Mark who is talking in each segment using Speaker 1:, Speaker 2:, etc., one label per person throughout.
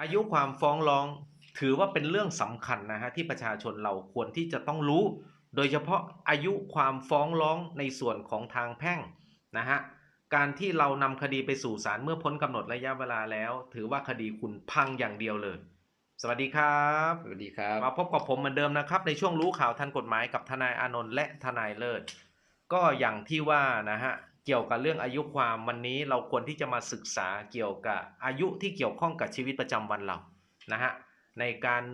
Speaker 1: อายุความฟ้องร้องถือว่าเป็นเรื่องสำคัญนะฮะที่ประชาชนเราควรที่จะต้องรู้ โดยเฉพาะอายุความฟ้องร้องในส่วนของทางแพ่งนะฮะการที่เรานำคดีไปสู่ศาลเมื่อพ้นกำหนดระยะเวลาแล้ว ถือว่าคดีคุณพังอย่างเดียวเลย สวัสดีครับ
Speaker 2: สวัสดีครับ
Speaker 1: มาพบกับผมเหมือนเดิมนะครับ ในช่วงรู้ข่าวทันกฎหมายกับทนายอานนท์และทนายเลิศ ก็อย่างที่ว่านะฮะ เกี่ยวกับเรื่องอายุความวันนี้เราควรที่จะมาศึกษาเกี่ยวกับอายุที่เกี่ยวข้องกับชีวิตประจำวันเรานะฮะในการ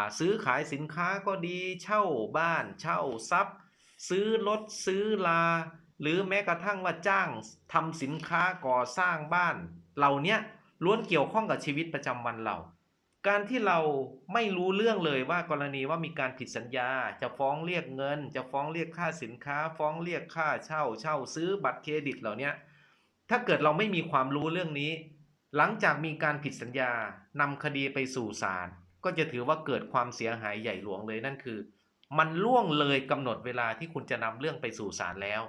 Speaker 1: าซื้อขายสินค้าก็ดีเช่าบ้าน เช่าทรัพย์ ซื้อรถซื้อลา หรือแม้กระทั่งว่าจ้างทำสินค้าก่อสร้างบ้านเหล่านี้ล้วนเกี่ยวข้องกับชีวิตประจำวันเรา การที่เราไม่รู้เรื่องเลยว่ากรณีว่ามีการผิดสัญญา จะฟ้องเรียกเงิน จะฟ้องเรียกค่าสินค้า ฟ้องเรียกค่าเช่า เช่าซื้อบัตรเครดิตเหล่านี้ถ้าเกิดเราไม่มีความรู้เรื่องนี้ หลังจากมีการผิดสัญญานำคดีไปสู่ศาลก็จะถือว่าเกิดความเสียหายใหญ่หลวงเลยนั่นคือ มันล่วงเลยกำหนดเวลาที่คุณจะนำเรื่องไปสู่ศาลแล้ว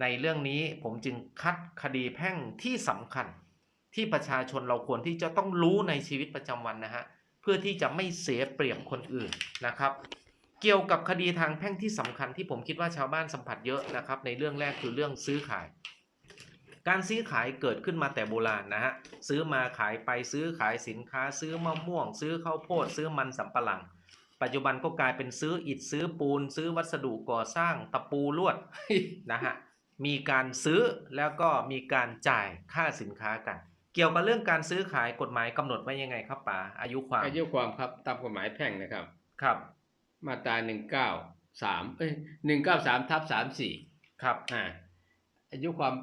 Speaker 1: ในเรื่องนี้ผมจึงคัดคดีแพ่งที่สำคัญ ที่ประชาชนเราควรที่จะต้องรู้ในชีวิตประจำวันนะฮะเพื่อที่จะไม่เสียเปรียบคนอื่นนะครับ เกี่ยวกับคดีทางแพ่งที่สำคัญที่ผมคิดว่าชาวบ้านสัมผัสเยอะนะครับ ในเรื่องแรกคือเรื่องซื้อขาย การซื้อขายเกิดขึ้นมาแต่โบราณนะฮะซื้อมาขายไปซื้อขายสินค้า ซื้อมะม่วง ซื้อข้าวโพด ซื้อมันสำปะหลังปัจจุบันก็กลายเป็นซื้ออิฐซื้อปูน ซื้อวัสดุก่อสร้างตะปูลวดนะฮะมีการซื้อแล้วก็มีการจ่ายค่าสินค้ากัน เกี่ยวกับเรื่องการซื้อขายกฎหมายกำหนดไว้ยังไงครับป๋าอายุความ
Speaker 2: อายุความครับตามกฎหมายแพ่งนะครับ
Speaker 1: ครับ
Speaker 2: มาตราหนึ่งเก้าสามเอ้ยหนึ่งเก้าสามทับสามสี่
Speaker 1: ครับ
Speaker 2: อ่าอายุความ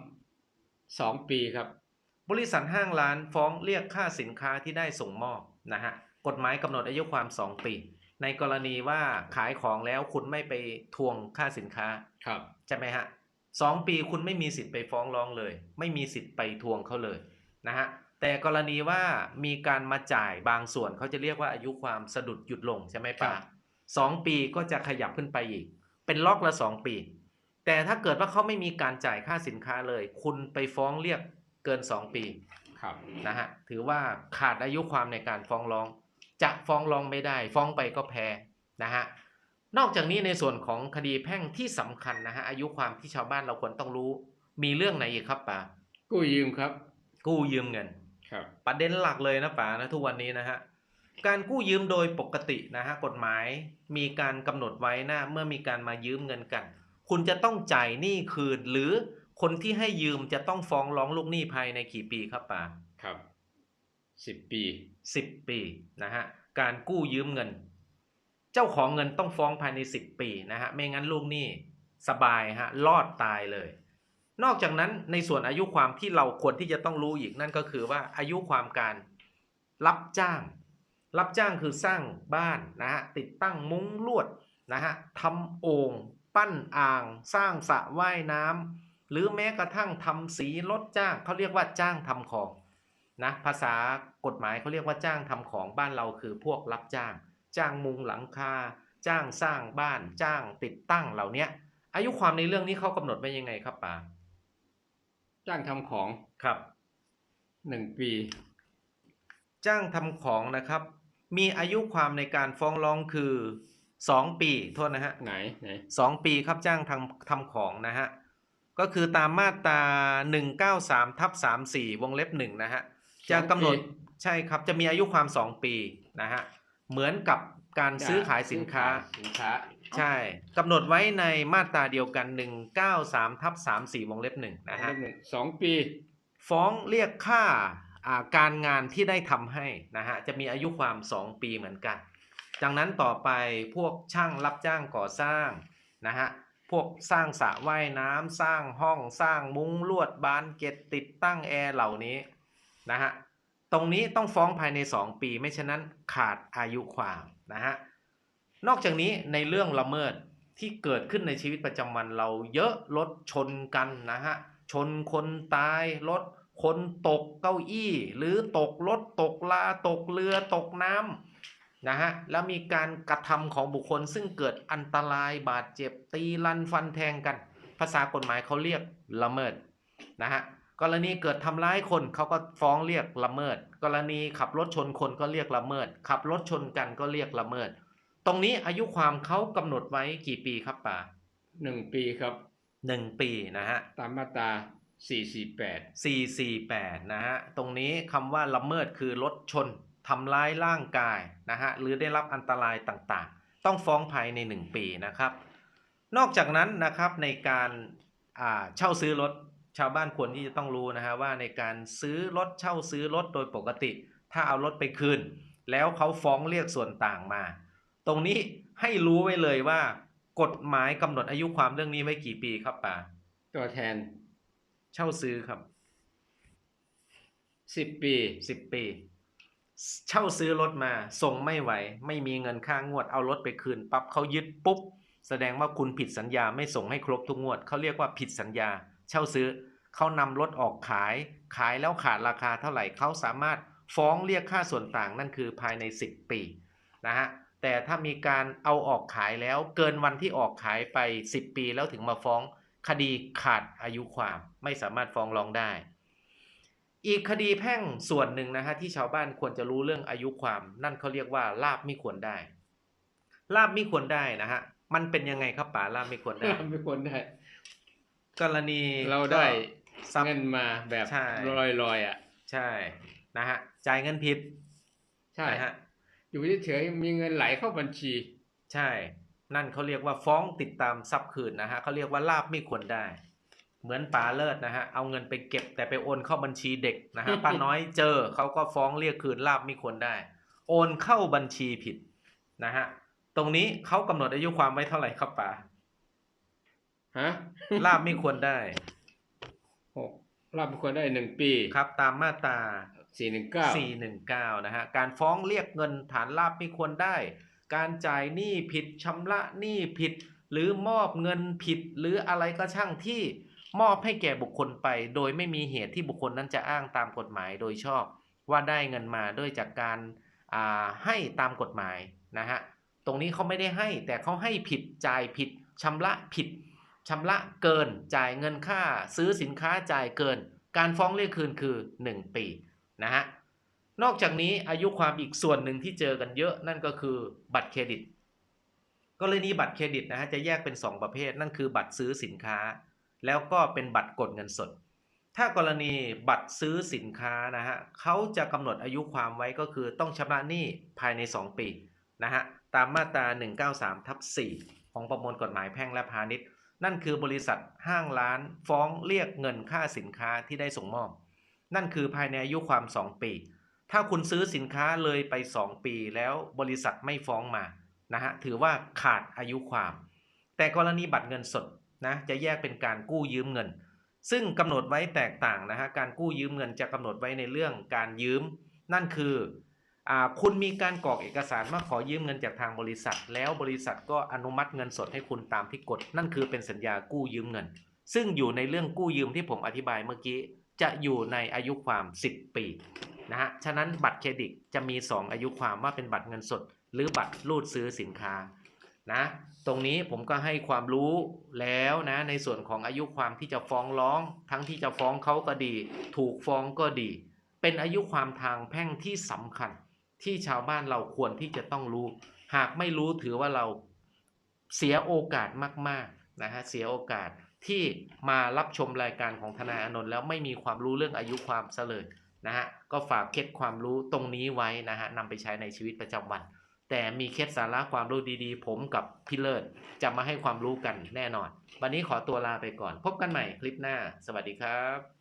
Speaker 2: สองปีครับ
Speaker 1: บริษัทห้างร้านฟ้องเรียกค่าสินค้าที่ได้ส่งมอบนะฮะกฎหมายกำหนดอายุความ2ปี ในกรณีว่าขายของแล้วคุณไม่ไปทวงค่าสินค้า
Speaker 2: ครับ
Speaker 1: ใช่ไหมฮะสองปีคุณไม่มีสิทธิ์ไปฟ้องร้องเลย ไม่มีสิทธิ์ไปทวงเขาเลย นะฮะแต่กรณีว่ามีการมาจ่ายบางส่วนเขาจะเรียกว่าอายุความสะดุดหยุดลงใช่ไหมป้าสองปีก็จะขยับขึ้นไปอีก เป็นล็อกละสองปี แต่ถ้าเกิดว่าเขาไม่มีการจ่ายค่าสินค้าเลย คุณไปฟ้องเรียกเกิน2ปี
Speaker 2: ครับ
Speaker 1: นะฮะถือว่าขาดอายุความในการฟ้องร้อง จะฟ้องร้องไม่ได้ ฟ้องไปก็แพ้นะฮะนอกจากนี้ในส่วนของคดีแพ่งที่สำคัญนะฮะอายุความที่ชาวบ้านเราควรต้องรู้ มีเรื่องไหนอีกครับป๋า
Speaker 2: กู้ยืมครับ
Speaker 1: กู้ยืมเงิน
Speaker 2: ครับ
Speaker 1: ประเด็นหลักเลยนะป๋านะทุกวันนี้นะฮะการกู้ยืมโดยปกตินะฮะกฎหมายมีการกำหนดไว้นะเมื่อมีการมายืมเงินกัน คุณจะต้องจ่ายหนี้คืน หรือคนที่ให้ยืมจะต้องฟ้องร้องลูกหนี้ภายในกี่ปีครับป๋า
Speaker 2: ครับสิบปี
Speaker 1: สิบปีนะฮะการกู้ยืมเงิน เจ้าของเงินต้องฟ้องภายในสิบปีนะฮะไม่งั้นลูกหนี้สบายฮะรอดตายเลย นอกจากนั้นในส่วนอายุความที่เราควรที่จะต้องรู้อีกนั่นก็คือว่าอายุความการรับจ้าง รับจ้างคือสร้างบ้านนะฮะติดตั้งมุ้งลวดนะฮะทำโอ่งปั้นอ่าง สร้างสระว่ายน้ำหรือแม้กระทั่งทำสีรถจ้างเขาเรียกว่าจ้างทำของนะภาษากฎหมายเขาเรียกว่าจ้างทำของบ้านเราคือพวกรับจ้าง จ้างมุงหลังคา จ้างสร้างบ้าน จ้างติดตั้งเหล่านี้อายุความในเรื่องนี้เขากำหนดไว้ยังไงครับป๋า
Speaker 2: จ้างทำของ
Speaker 1: ครับ
Speaker 2: หนึ่งปี
Speaker 1: จ้างทำของนะครับ มีอายุความในการฟ้องร้องคือ2ปีโทษนะฮะ
Speaker 2: ไหนไหน
Speaker 1: สองปีครับจ้างทำทำของนะฮะก็คือตามมาตรา193ทับ34วงเล็บหนึ่งนะฮะจะกำหนดใช่ครับจะมีอายุความ2ปีนะฮะเหมือนกับการซื้อขายสินค้า
Speaker 2: สินค้า
Speaker 1: ใช่กำหนดไว้ในมาตราเดียวกัน 193ทับ34 วงเล็บหนึ่งนะฮะ
Speaker 2: เล่มหนึ่งสองปี
Speaker 1: ฟ้องเรียกค่าอ่าการงานที่ได้ทำให้นะฮะจะมีอายุความ 2 ปีเหมือนกัน ดังนั้นต่อไปพวกช่างรับจ้างก่อสร้างนะฮะพวกสร้างสระว่ายน้ำสร้างห้องสร้างมุ้งลวดบานเกล็ดติดตั้งแอร์เหล่านี้นะฮะตรงนี้ต้องฟ้องภายใน 2 ปี ไม่ฉะนั้นขาดอายุความนะฮะ นอกจากนี้ในเรื่องละเมิดที่เกิดขึ้นในชีวิตประจำวันเราเยอะรถชนกันนะฮะ ชนคนตายรถคนตกเก้าอี้ หรือตกรถตกลาตกเรือตกน้ำนะฮะ แล้วมีการกระทำของบุคคลซึ่งเกิดอันตรายบาดเจ็บตีลันฟันแทงกัน ภาษากฎหมายเขาเรียกละเมิดนะฮะกรณีเกิดทำร้ายคนเขาก็ฟ้องเรียกละเมิด กรณีขับรถชนคนก็เรียกละเมิด ขับรถชนกันก็เรียกละเมิด ตรงนี้อายุความเขากำหนดไว้กี่ปีครับป่า
Speaker 2: หนึ่งปีครับ
Speaker 1: หนึ่งปีนะฮะ
Speaker 2: ตามมาตราสี่สี่แปด
Speaker 1: 448นะฮะตรงนี้คำว่าละเมิดคือรถชนทำร้ายร่างกายนะฮะหรือได้รับอันตรายต่างๆ ต้องฟ้องภายใน 1 ปีนะครับ นอกจากนั้นนะครับในการอ่าเช่าซื้อรถชาวบ้านควรที่จะต้องรู้นะฮะว่าในการซื้อรถเช่าซื้อรถโดยปกติ ถ้าเอารถไปคืน แล้วเขาฟ้องเรียกส่วนต่างมา ตรงนี้ให้รู้ไว้เลยว่า กฎหมายกำหนดอายุความเรื่องนี้ไว้กี่ปีครับป่า
Speaker 2: ตัวแทน
Speaker 1: เช่าซื้อครับ
Speaker 2: สิบปี
Speaker 1: สิบปี เช่าซื้อรถมาส่งไม่ไหว ไม่มีเงินค่างวดเอารถไปคืนปั๊บเขายึดปุ๊บ แสดงว่าคุณผิดสัญญาไม่ส่งให้ครบทุกงวดเขาเรียกว่าผิดสัญญา เช่าซื้อเขานำรถออกขาย ขายแล้วขาดราคาเท่าไหร่เขาสามารถฟ้องเรียกค่าส่วนต่างนั่นคือภายใน 10 ปีนะฮะ แต่ถ้ามีการเอาออกขายแล้วเกินวันที่ออกขายไป 10 ปีแล้วถึงมาฟ้องคดีขาดอายุความไม่สามารถฟ้องร้องได้ อีกคดีแพ่งส่วนหนึ่งนะฮะที่ชาวบ้านควรจะรู้เรื่องอายุความ นั่นเขาเรียกว่าลาบไม่ควรได้ ลาบไม่ควรได้นะฮะมันเป็นยังไงครับป๋าลาบไม่ควรได้
Speaker 2: ไม่ควรได้
Speaker 1: กรณี
Speaker 2: เราได้
Speaker 1: ก็ทรัพย์
Speaker 2: เงินมาแบบ
Speaker 1: ใช่
Speaker 2: ลอยลอยๆอะ
Speaker 1: ใช่นะฮะจ่ายเงินผิด
Speaker 2: ใช่
Speaker 1: นะฮะ
Speaker 2: อยู่เฉยๆมีเงินไหลเข้าบัญชี
Speaker 1: ใช่ นั่นเขาเรียกว่าฟ้องติดตามทรัพย์คืนนะฮะเขาเรียกว่าลาบไม่ควรได้ เหมือนป๋าเลิศนะฮะเอาเงินไปเก็บแต่ไปโอนเข้าบัญชีเด็กนะฮะป้าน้อยเจอเขาก็ฟ้องเรียกคืนลาบไม่ควรได้ โอนเข้าบัญชีผิดนะฮะตรงนี้เขากำหนดอายุความไว้เท่าไหร่ครับป๋า
Speaker 2: ฮะ
Speaker 1: ลาบไม่ควรได้
Speaker 2: หกรับไม่ควรได้หนึ่งปี
Speaker 1: ครับ ตามมาตรา
Speaker 2: สี่หนึ่งเก้า
Speaker 1: 419นะฮะการฟ้องเรียกเงินฐานลาบไม่ควรได้ การจ่ายหนี้ผิดชำระหนี้ผิด หรือมอบเงินผิด หรืออะไรก็ช่างที่มอบให้แก่บุคคลไป โดยไม่มีเหตุที่บุคคลนั้นจะอ้างตามกฎหมายโดยชอบว่าได้เงินมาด้วยจากการอ่าให้ตามกฎหมายนะฮะตรงนี้เขาไม่ได้ให้แต่เขาให้ผิดจ่ายผิดชำระผิดชำระเกิน จ่ายเงินค่า ซื้อสินค้าจ่ายเกิน การฟ้องเรียกคืนคือ 1 ปี นะฮะนอกจากนี้อายุความอีกส่วนหนึ่งที่เจอกันเยอะนั่นก็คือบัตรเครดิตกรณีบัตรเครดิตนะฮะจะแยกเป็น 2 ประเภท นั่นคือบัตรซื้อสินค้า แล้วก็เป็นบัตรกดเงินสด ถ้ากรณีบัตรซื้อสินค้านะฮะเขาจะกำหนดอายุความไว้ก็คือต้องชำระหนี้ภายใน 2 ปีนะฮะตามมาตรา 193ทับ4ของประมวลกฎหมายแพ่งและพาณิชย์ นั่นคือบริษัทห้างร้านฟ้องเรียกเงินค่าสินค้าที่ได้ส่งมอบ นั่นคือภายในอายุความ 2 ปี ถ้าคุณซื้อสินค้าเลยไป 2 ปีแล้วบริษัทไม่ฟ้องมานะฮะถือว่าขาดอายุความ แต่กรณีบัตรเงินสดนะจะแยกเป็นการกู้ยืมเงิน ซึ่งกำหนดไว้แตกต่างนะฮะการกู้ยืมเงินจะกำหนดไว้ในเรื่องการยืม นั่นคืออ่าคุณมีการกรอกเอกสารมาขอยืมเงินจากทางบริษัท แล้วบริษัทก็อนุมัติเงินสดให้คุณตามที่กฎนั่นคือเป็นสัญญากู้ยืมเงิน ซึ่งอยู่ในเรื่องกู้ยืมที่ผมอธิบายเมื่อกี้ จะอยู่ในอายุความ 10 ปีนะฮะ ฉะนั้นบัตรเครดิตจะมี 2 อายุความว่าเป็นบัตรเงินสด หรือบัตรรูดซื้อสินค้านะ ตรงนี้ผมก็ให้ความรู้แล้วนะในส่วนของอายุความที่จะฟ้องร้อง ทั้งที่จะฟ้องเขาก็ดี ถูกฟ้องก็ดี เป็นอายุความทางแพ่งที่สำคัญ ที่ชาวบ้านเราควรที่จะต้องรู้ หากไม่รู้ถือว่าเราเสียโอกาสมากๆนะฮะเสียโอกาส ที่มารับชมรายการของทนายอนนท์แล้วไม่มีความรู้เรื่องอายุความซะเลยนะฮะก็ฝากเคล็ดความรู้ตรงนี้ไว้นะฮะนำไปใช้ในชีวิตประจำวัน แต่มีเคล็ดสาระความรู้ดีๆ ผมกับพี่เลิศจะมาให้ความรู้กันแน่นอน วันนี้ขอตัวลาไปก่อน พบกันใหม่คลิปหน้า สวัสดีครับ